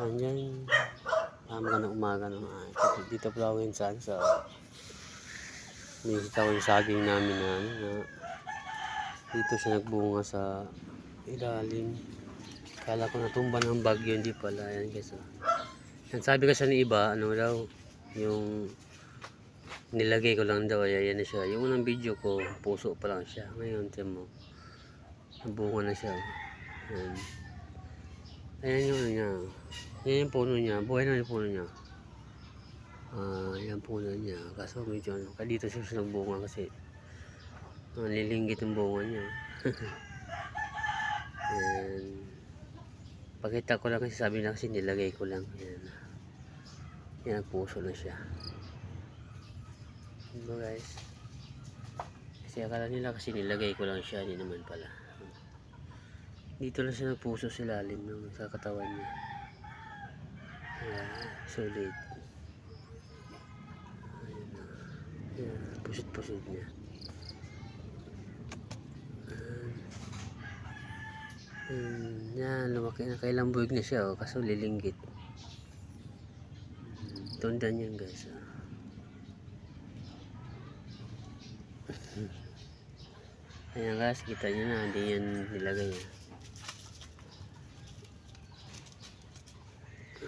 Andyan. Ah, magandang umaga naman. Dito, dito pala ako yun saan sa... Minisita ko yung saging namin na, ano, na dito siya nagbunga sa ilalim. Kala ko natumba ng bagyo, hindi pala. Yan guys. Oh. Yan, sabi kasi ni iba, ano daw, yung nilagay ko lang daw, ayan na siya. Yung unang video ko, puso pa lang siya. Ngayon, tiyan mo, nabunga na siya. oh. Yan. Ayan yung ano niya. Yan yung puno niya. Buhay na yung puno niya. Ah, yan puno niya. Kaso medyo ano, dito siya siya nagbunga kasi ah, lilinggit yung bunga niya. Ayan. Pakita ko lang kasi sabi na kasi nilagay ko lang. Yan. Yan, puso na siya. Diba guys? Kasi akala nila kasi nilagay ko lang siya, hindi naman pala. Dito lang siya nagpuso sa ilalim ng sa katawan niya. Solid. Pusit-pusit niya. Ayan, yan, lumaki na. Kailang buwig na siya, oh, kaso lilinggit. Tundan yan guys. Oh. Ayan guys, kita nyo na, hindi yan nilagay. ah.